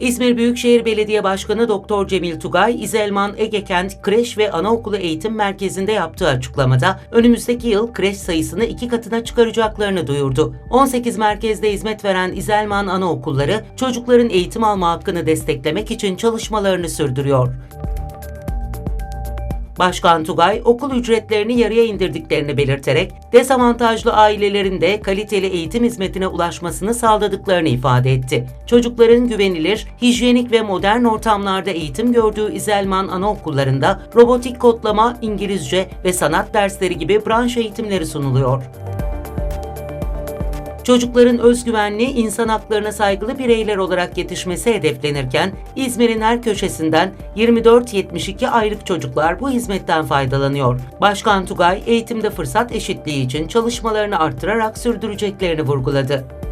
İzmir Büyükşehir Belediye Başkanı Doktor Cemil Tugay, İzelman Egekent Kreş ve Anaokulu Eğitim Merkezi'nde yaptığı açıklamada önümüzdeki yıl kreş sayısını iki katına çıkaracaklarını duyurdu. 18 merkezde hizmet veren İzelman Anaokulları çocukların eğitim alma hakkını desteklemek için çalışmalarını sürdürüyor. Başkan Tugay, okul ücretlerini yarıya indirdiklerini belirterek, dezavantajlı ailelerin de kaliteli eğitim hizmetine ulaşmasını sağladıklarını ifade etti. Çocukların güvenilir, hijyenik ve modern ortamlarda eğitim gördüğü İzelman Anaokullarında robotik kodlama, İngilizce ve sanat dersleri gibi branş eğitimleri sunuluyor. Çocukların özgüvenli, insan haklarına saygılı bireyler olarak yetişmesi hedeflenirken İzmir'in her köşesinden 24-72 aylık çocuklar bu hizmetten faydalanıyor. Başkan Tugay eğitimde fırsat eşitliği için çalışmalarını arttırarak sürdüreceklerini vurguladı.